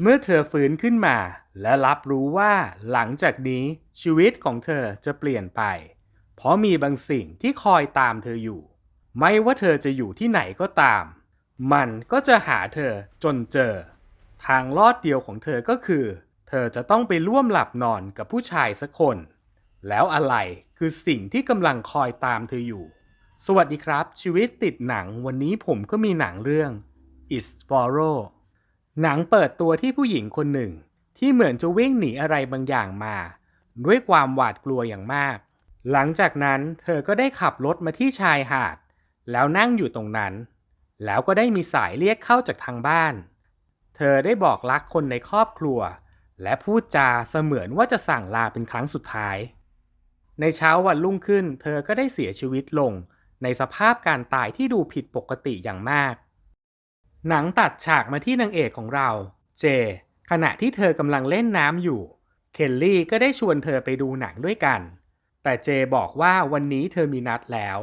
เมื่อเธอฟื้นขึ้นมา และรับรู้ว่าหลังจากนี้ชีวิตของเธอจะเปลี่ยนไป เพราะมีบางสิ่งที่คอยตามเธออยู่ ไม่ว่าเธอจะอยู่ที่ไหนก็ตาม มันก็จะหาเธอจนเจอ ทางลอดเดียวของเธอก็คือ เธอจะต้องไปร่วมหลับนอนกับผู้ชายสักคน แล้วอะไรคือสิ่งที่กำลังคอยตามเธออยู่ สวัสดีครับ ชีวิตติดหนังวันนี้ผมก็มีหนังเรื่อง Is Borrow หนังเปิดตัวที่ผู้หญิงคนหนึ่ง ที่เหมือนจะวิ่งหนีอะไรบางอย่างมา ด้วยความหวาดกลัวอย่างมาก หลังจากนั้นเธอก็ได้ขับรถมาที่ชายหาด แล้วนั่งอยู่ตรงนั้น แล้วก็ได้มีสายเรียกเข้าจากทางบ้าน เธอได้บอกรักคนในครอบครัว และพูดจาเสมือนว่าจะสั่งลาเป็นครั้งสุดท้าย ในเช้าวันรุ่งขึ้น เธอก็ได้เสียชีวิตลง ในสภาพการตายที่ดูผิดปกติอย่างมาก หนังตัดฉากมาที่นางเอกของเรา เจ ขณะที่เธอกำลังเล่นน้ำอยู่ เคลลี่ก็ได้ชวนเธอไปดูหนังด้วยกัน แต่เจบอกว่าวันนี้เธอมีนัดแล้ว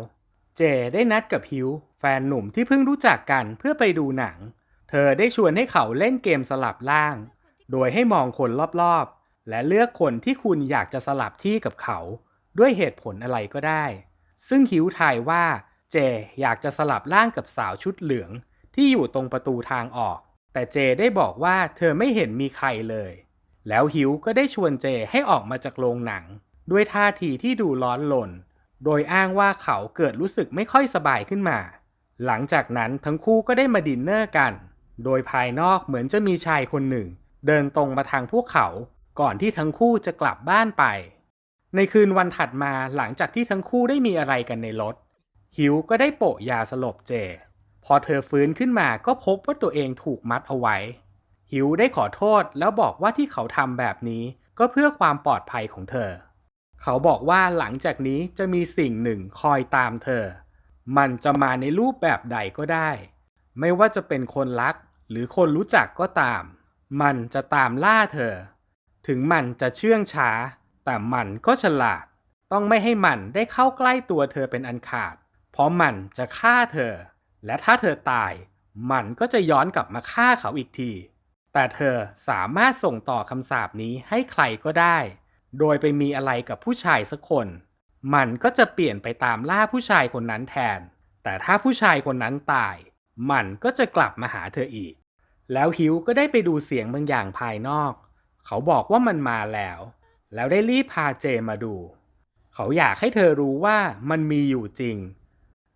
เจได้นัดกับฮิวแฟนหนุ่มที่เพิ่งรู้จักกันเพื่อไปดูหนัง เธอได้ชวนให้เขาเล่นเกมสลับล่าง โดยให้มองคนรอบๆ และเลือกคนที่คุณอยากจะสลับที่กับเขา ด้วยเหตุผลอะไรก็ได้ ซึ่งฮิวทายว่า เจอยากจะสลับล่างกับสาวชุดเหลือง ที่อยู่ตรงประตูทางออก แต่เจได้บอกว่าเธอไม่เห็นมีใครเลย แล้วฮิวก็ได้ชวนเจให้ออกมาจากโรงหนัง ด้วยท่าทีที่ดูร้อนลน โดยอ้างว่าเขาเกิดรู้สึกไม่ค่อยสบายขึ้นมา หลังจากนั้นทั้งคู่ก็ได้มาดินเนอร์กัน โดยภายนอกเหมือนจะมีชายคนหนึ่ง เดินตรงมาทางพวกเขา ก่อนที่ทั้งคู่จะกลับบ้านไป ในคืนวันถัดมาหลังจากที่ทั้งคู่ได้มีอะไรกันในรถฮิวก็ได้โปะยาสลบเจ พอเธอฟื้นขึ้นมาก็พบว่าตัวเองถูกมัดเอาไว้ฮิวได้ขอโทษแล้วบอกว่าที่เขาทำแบบนี้ก็เพื่อความปลอดภัยของเธอ เขาบอกว่าหลังจากนี้จะมีสิ่งหนึ่งคอยตามเธอ มันจะมาในรูปแบบใดก็ได้ ไม่ว่าจะเป็นคนรักหรือคนรู้จักก็ตาม มันจะตามล่าเธอ ถึงมันจะเชื่องช้า แต่มันก็ฉลาด ต้องไม่ให้มันได้เข้าใกล้ตัวเธอเป็นอันขาด เพราะมันจะฆ่าเธอ และถ้าเธอตาย มันก็จะย้อนกลับมาฆ่าเขาอีกที แต่เธอสามารถส่งต่อคำสาปนี้ให้ใครก็ได้ โดยไปมีอะไรกับผู้ชายสักคน มันก็จะเปลี่ยนไปตามล่าผู้ชายคนนั้นแทน แต่ถ้าผู้ชายคนนั้นตาย มันก็จะกลับมาหาเธออีก แล้วฮิวก็ได้ไปดูเสียงบางอย่างภายนอก เขาบอกว่ามันมาแล้ว แล้วได้รีบพาเจมาดู เขาอยากให้เธอรู้ว่ามันมีอยู่จริง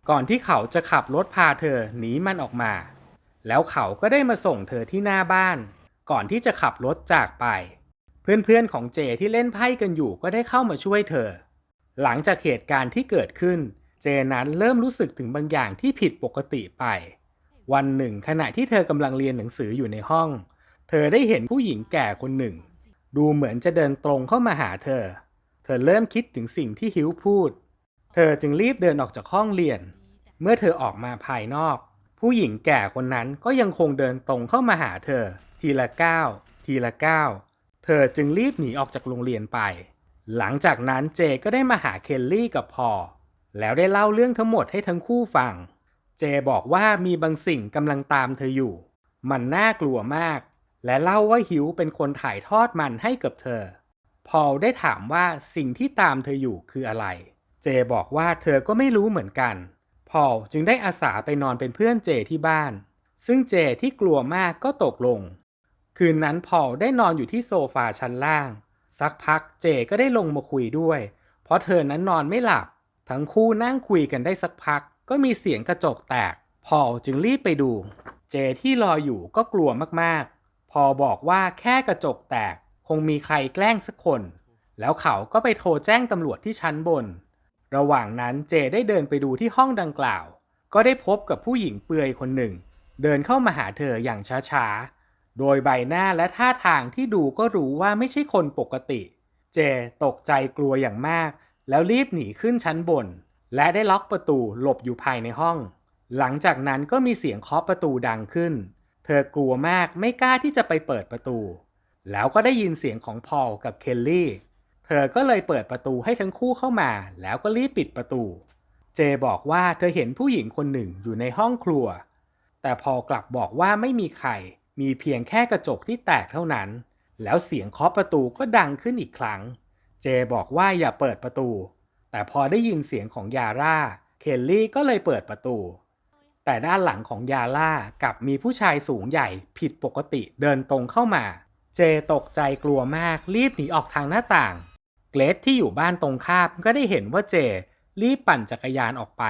ก่อนที่เขาจะขับรถพาเธอหนีมันออกมา แล้วเขาก็ได้มาส่งเธอที่หน้าบ้าน ก่อนที่จะขับรถจากไป เพื่อนๆของเจที่เล่นไพ่กันอยู่ก็ได้เข้ามาช่วยเธอ หลังจากเหตุการณ์ที่เกิดขึ้น เจนั้นเริ่มรู้สึกถึงบางอย่างที่ผิดปกติไป วันหนึ่งขณะที่เธอกำลังเรียนหนังสืออยู่ในห้อง เธอได้เห็นผู้หญิงแก่คนหนึ่ง ดูเหมือนจะเดินตรงเข้ามาหาเธอ เธอเริ่มคิดถึงสิ่งที่ฮิวพูด เธอจึงรีบเดินออกจากห้องเรียน เมื่อเธอออกมาภายนอก ผู้หญิงแก่คนนั้นก็ยังคงเดินตรงเข้ามาหาเธอ ทีละก้าวทีละก้าวเธอจึงรีบหนีออกจากโรงเรียนไป หลังจากนั้นเจก็ได้มาหาเคลลี่กับพอ แล้วได้เล่าเรื่องทั้งหมดให้ทั้งคู่ฟัง เจบอกว่ามีบางสิ่งกำลังตามเธออยู่ มันน่ากลัวมาก และเล่าว่าฮิวเป็นคนถ่ายทอดมันให้กับเธอ พอได้ถามว่าสิ่งที่ตามเธออยู่คืออะไร เจบอกว่าเธอก็ไม่รู้เหมือนกัน พอลจึงได้อาสาไปนอนเป็นเพื่อนเจที่บ้าน ซึ่งเจที่กลัวมากก็ตกลง คืนนั้นพอลได้นอนอยู่ที่โซฟาชั้นล่าง สักพักเจก็ได้ลงมาคุยด้วย เพราะเธอนั้นนอนไม่หลับ ทั้งคู่นั่งคุยกันได้สักพัก ก็มีเสียงกระจกแตก พอลจึงรีบไปดู เจที่รออยู่ก็กลัวมากๆ พอบอกว่าแค่กระจกแตก คงมีใครแกล้งสักคน แล้วเขาก็ไปโทรแจ้งตำรวจที่ชั้นบน ระหว่างนั้นเจได้เดินไปดูที่ห้องดังกล่าว ก็ได้พบกับผู้หญิงเปลือยคนหนึ่ง เดินเข้ามาหาเธออย่างช้าๆ โดยใบหน้าและท่าทางที่ดูก็รู้ว่าไม่ใช่คนปกติ เจตกใจกลัวอย่างมาก แล้วรีบหนีขึ้นชั้นบน และได้ล็อกประตูหลบอยู่ภายในห้อง หลังจากนั้นก็มีเสียงเคาะประตูดังขึ้น เธอกลัวมากไม่กล้าที่จะไปเปิดประตู แล้วก็ได้ยินเสียงของพอลกับเคลลี่ เธอก็เลยเปิดประตูให้ทั้งคู่เข้ามา แล้วก็รีบปิดประตู เจบอกว่าเธอเห็นผู้หญิงคนหนึ่งอยู่ในห้องครัว แต่พอกลับบอกว่าไม่มีใคร มีเพียงแค่กระจกที่แตกเท่านั้น แล้วเสียงเคาะประตูก็ดังขึ้นอีกครั้ง เจบอกว่าอย่าเปิดประตู แต่พอได้ยินเสียงของยาร่า เคลลี่ก็เลยเปิดประตู แต่ด้านหลังของยาล่ากลับมีผู้ชายสูงใหญ่ผิดปกติเดินตรงเข้ามา เจตกใจกลัวมากรีบหนีออกทางหน้าต่าง เกรซที่อยู่บ้านตรงข้ามก็ได้เห็นว่าเจ รีบปั่นจักรยานออกไป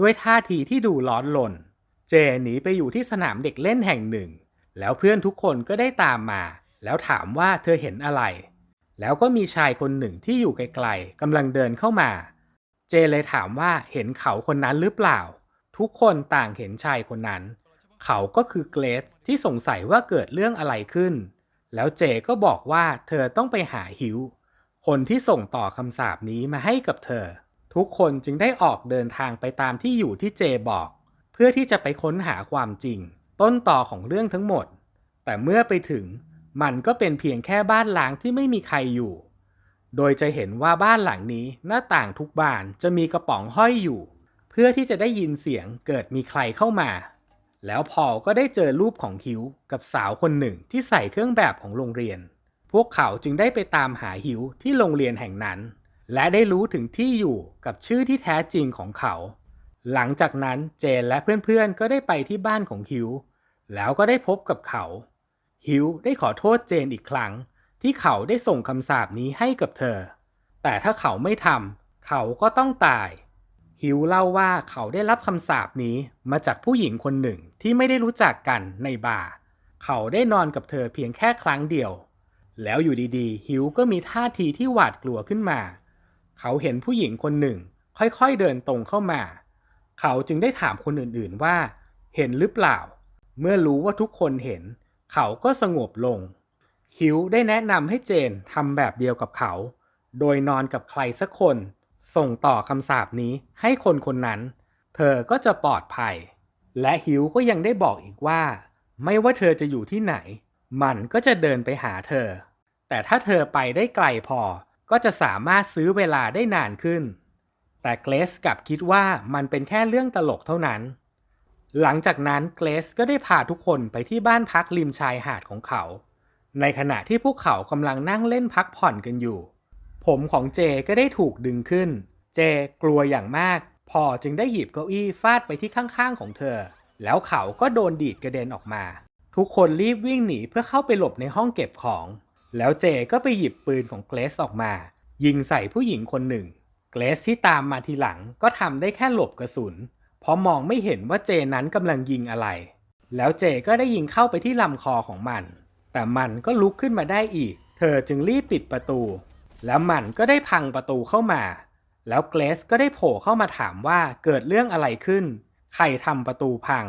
ด้วยท่าทีที่ดูร้อนลน เจหนีไปอยู่ที่สนามเด็กเล่นแห่งหนึ่ง แล้วเพื่อนทุกคนก็ได้ตามมา แล้วถามว่าเธอเห็นอะไร แล้วก็มีชายคนหนึ่งที่อยู่ไกลๆกำลังเดินเข้ามา เจเลยถามว่าเห็นเขาคนนั้นหรือเปล่า ทุกคนต่างเห็นชายคนนั้น เขาก็คือเกรซที่สงสัยว่าเกิดเรื่องอะไรขึ้น แล้วเจก็บอกว่าเธอต้องไปหาฮิว คนที่ส่งต่อคำสาปนี้มาให้กับเธอ ทุกคนจึงได้ออกเดินทางไปตามที่อยู่ที่เจบอก เพื่อที่จะไปค้นหาความจริง ต้นต่อของเรื่องทั้งหมด แต่เมื่อไปถึงมันก็เป็นเพียงแค่บ้านหล้างที่ไม่มีใครอยู่ โดยจะเห็นว่าบ้านหลังนี้หน้าต่างทุกบานจะมีกระป๋องห้อยอยู่ เพื่อที่จะได้ยินเสียงเกิดมีใครเข้ามา แล้วพอก็ได้เจอรูปของฮิวกับสาวคนหนึ่งที่ใส่เครื่องแบบของโรงเรียน พวกเขาจึงได้ไปตามหาฮิวที่โรงเรียนแห่งนั้น และได้รู้ถึงที่อยู่กับชื่อที่แท้จริงของเขา หลังจากนั้นเจนและเพื่อนๆก็ได้ไปที่บ้านของฮิวแล้วก็ได้พบกับเขา ฮิวได้ขอโทษเจนอีกครั้ง ที่เขาได้ส่งคำสาปนี้ให้กับเธอ แต่ถ้าเขาไม่ทำเขาก็ต้องตาย ฮิวเล่าว่าเขาได้รับคำสาปนี้มาจากผู้หญิงคนหนึ่งที่ไม่ได้รู้จักกันในบาร์เขาได้นอนกับเธอเพียงแค่ครั้งเดียว แล้วอยู่ดีๆ ฮิวก็มีท่าทีที่หวาดกลัวขึ้นมา เขาเห็นผู้หญิงคนหนึ่ง ค่อยๆเดินตรงเข้ามา เขาจึงได้ถามคนอื่นๆว่า เห็นหรือเปล่า เมื่อรู้ว่าทุกคนเห็น เขาก็สงบลง ฮิวได้แนะนำให้เจนทำแบบเดียวกับเขา โดยนอนกับใครสักคน ส่งต่อคำสาปนี้ให้คนคนนั้น เธอก็จะปลอดภัย และฮิวก็ยังได้บอกอีกว่า ไม่ว่าเธอจะอยู่ที่ไหน มันก็จะเดินไปหาเธอ แต่ถ้าเธอไปได้ไกลพอก็จะสามารถซื้อเวลาได้นานขึ้น แต่เกรซกลับคิดว่ามันเป็นแค่เรื่องตลกเท่านั้น หลังจากนั้นเกรซก็ได้พาทุกคนไปที่บ้านพักริมชายหาดของเขา ในขณะที่พวกเขากำลังนั่งเล่นพักผ่อนกันอยู่ ผมของเจก็ได้ถูกดึงขึ้น เจกลัวอย่างมาก พอจึงได้หยิบเก้าอี้ฟาดไปที่ข้างๆของเธอ แล้วเขาก็โดนดีดกระเด็นออกมา ทุกคนรีบวิ่งหนีเพื่อเข้าไปหลบในห้องเก็บของ แล้วเจก็ไปหยิบปืนของเกรซออกมา ยิงใส่ผู้หญิงคนหนึ่ง เกรซที่ตามมาทีหลังก็ทำได้แค่หลบกระสุน เพราะมองไม่เห็นว่าเจนั้นกำลังยิงอะไร แล้วเจก็ได้ยิงเข้าไปที่ลำคอของมัน แต่มันก็ลุกขึ้นมาได้อีก เธอจึงรีบปิดประตู แล้วมันก็ได้พังประตูเข้ามา แล้วเกรซก็ได้โผล่เข้ามาถามว่าเกิดเรื่องอะไรขึ้น ใครทำประตูพัง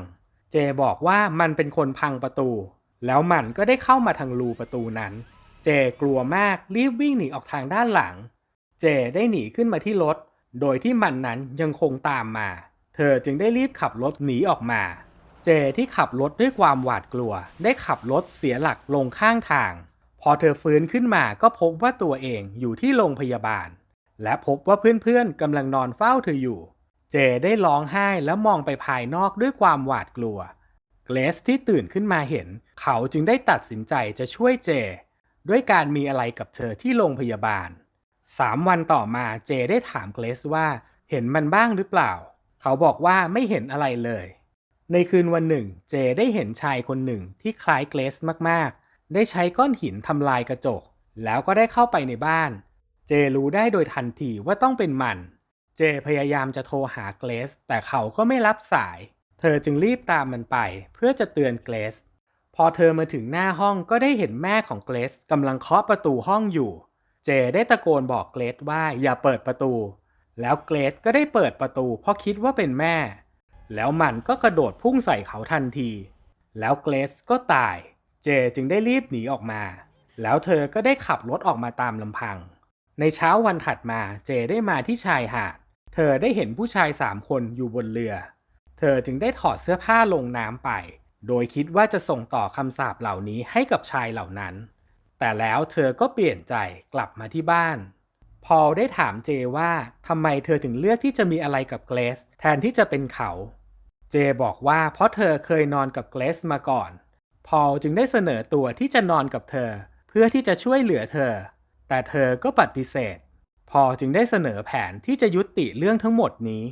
เจบอกว่ามันเป็นคนพังประตู แล้วมันก็ได้เข้ามาทางรูประตูนั้น เจกลัวมากรีบวิ่งหนีออกทางด้านหลัง เจได้หนีขึ้นมาที่รถ โดยที่มันนั้นยังคงตามมา เธอจึงได้รีบขับรถหนีออกมา เจที่ขับรถด้วยความหวาดกลัว ได้ขับรถเสียหลักลงข้างทาง พอเธอฟื้นขึ้นมาก็พบว่าตัวเองอยู่ที่โรงพยาบาล และพบว่าเพื่อนๆกำลังนอนเฝ้าเธออยู่ เจได้ร้องไห้แล้วมองไปภายนอกด้วยความหวาดกลัวเกรซที่ตื่นขึ้นมาเห็น เขาจึงได้ตัดสินใจจะช่วยเจ ด้วยการมีอะไรกับเธอที่โรงพยาบาลสามวันต่อมาเจได้ถามเกรซว่าเห็นมันบ้างหรือเปล่า เขาบอกว่าไม่เห็นอะไรเลย ในคืนวันหนึ่ง เจได้เห็นชายคนหนึ่งที่คล้ายเกรซมากๆ ได้ใช้ก้อนหินทำลายกระจก แล้วก็ได้เข้าไปในบ้าน เจรู้ได้โดยทันทีว่าต้องเป็นมัน เจพยายามจะโทรหาเกรซแต่เขาก็ไม่รับสาย เธอจึงรีบตามมันไป เพื่อจะเตือนเกรซ พอเธอมาถึงหน้าห้องก็ได้เห็นแม่ของเกรซกำลังเคาะประตูห้องอยู่ เจได้ตะโกนบอกเกรซว่าอย่าเปิดประตู แล้วเกรซก็ได้เปิดประตู เพราะคิดว่าเป็นแม่ แล้วมันก็กระโดดพุ่งใส่เขาทันที แล้วเกรซก็ตาย เจจึงได้รีบหนีออกมา แล้วเธอก็ได้ขับรถออกมาตามลำพัง ในเช้าวันถัดมาเจได้มาที่ชายหาด เธอได้เห็นผู้ชายสามคนอยู่บนเรือ เธอจึงได้ถอดเสื้อผ้าลงน้ำไป โดยคิดว่าจะส่งต่อคำสาปเหล่านี้ให้กับชายเหล่านั้น แต่แล้วเธอก็เปลี่ยนใจกลับมาที่บ้าน พอได้ถามเจว่าทำไมเธอถึงเลือกที่จะมีอะไรกับเกรซแทนที่จะเป็นเขา เจบอกว่าเพราะเธอเคยนอนกับเกรซมาก่อน พอจึงได้เสนอตัวที่จะนอนกับเธอ เพื่อที่จะช่วยเหลือเธอ แต่เธอก็ปฏิเสธ พอจึงได้เสนอแผนที่จะยุติเรื่องทั้งหมดนี้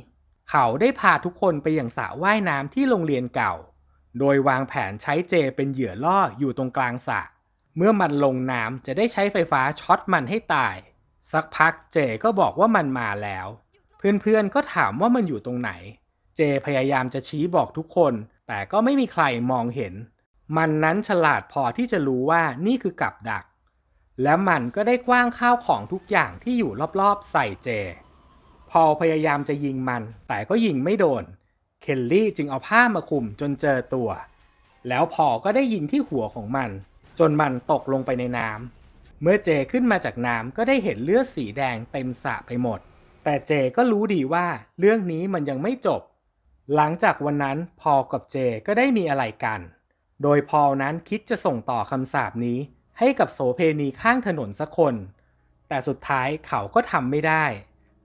เขาได้พาทุกคนไปยังสระว่ายน้ำที่โรงเรียนเก่า โดยวางแผนใช้เจเป็นเหยื่อล่ออยู่ตรงกลางสระเมื่อมันลงน้ำจะได้ใช้ไฟฟ้าช็อตมันให้ตาย สักพักเจก็บอกว่ามันมาแล้ว เพื่อนๆก็ถามว่ามันอยู่ตรงไหน เจพยายามจะชี้บอกทุกคน แต่ก็ไม่มีใครมองเห็น มันนั้นฉลาดพอที่จะรู้ว่านี่คือกับดัก แล้วมันก็ได้กว้างข้าวของทุกอย่างที่อยู่รอบๆใส่เจ พอพยายามจะยิงมัน แต่ก็ยิงไม่โดน เคลลี่จึงเอาผ้ามาคลุมจนเจอตัว แล้วพอลก็ได้ยิงที่หัวของมัน จนมันตกลงไปในน้ำ เมื่อเจขึ้นมาจากน้ำก็ได้เห็นเลือดสีแดงเต็มสระไปหมด แต่เจก็รู้ดีว่าเรื่องนี้มันยังไม่จบ หลังจากวันนั้นพอลกับเจก็ได้มีอะไรกัน โดยพอลนั้นคิดจะส่งต่อคำสาปนี้ให้กับโสเพณีข้างถนนสักคน แต่สุดท้ายเขาก็ทำไม่ได้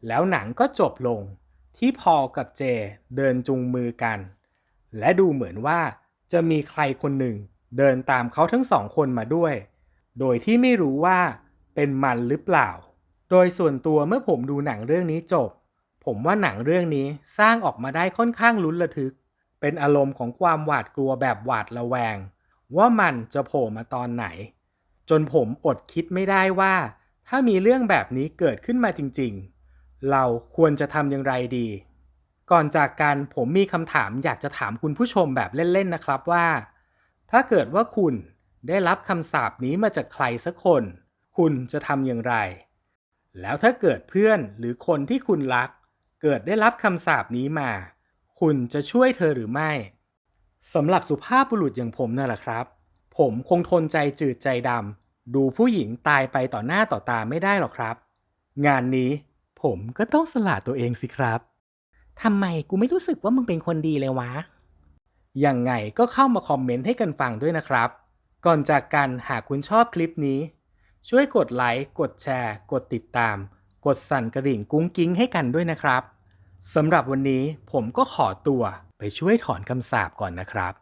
แล้วหนังก็จบลง ที่พอลกับเจเดินจุงมือกัน และดูเหมือนว่าจะมีใครคนหนึ่งเดินตามเขาทั้งสองคนมาด้วย โดยที่ไม่รู้ว่าเป็นมันหรือเปล่า โดยส่วนตัวเมื่อผมดูหนังเรื่องนี้จบ ผมว่าหนังเรื่องนี้สร้างออกมาได้ค่อนข้างลุ้นระทึก เป็นอารมณ์ของความหวาดกลัวแบบหวาดระแวง ว่ามันจะโผล่มาตอนไหน จนผมอดคิดไม่ได้ว่า ถ้ามีเรื่องแบบนี้เกิดขึ้นมาจริง ๆ เราควรจะทำอย่างไรดี ก่อนจากกันผมมีคำถามอยากจะถามคุณผู้ชมแบบเล่นๆนะครับว่า ถ้าเกิดว่าคุณได้รับคำสาปนี้มาจากใครสักคน คุณจะทำอย่างไร แล้วถ้าเกิดเพื่อนหรือคนที่คุณรัก เกิดได้รับคำสาปนี้มา คุณจะช่วยเธอหรือไม่สำหรับสุภาพบุรุษอย่างผมนั่นแหละครับ ผมคงทนใจจืดใจดำดูผู้หญิงตายไปต่อหน้าต่อตาไม่ได้หรอกครับ งานนี้ ผมก็ต้องสละตัวเองสิครับ ทำไมกูไม่รู้สึกว่ามึงเป็นคนดีเลยวะ ยังไงก็เข้ามาคอมเมนต์ให้กันฟังด้วยนะครับ ก่อนจากกันหากคุณชอบคลิปนี้ ช่วยกดไลค์ กดแชร์ กดติดตาม กดสั่นกระดิ่งกุ้งกิ้งให้กันด้วยนะครับสำหรับวันนี้ผมก็ขอตัวไปช่วยถอนคำสาปก่อนนะครับ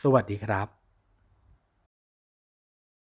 สวัสดีครับ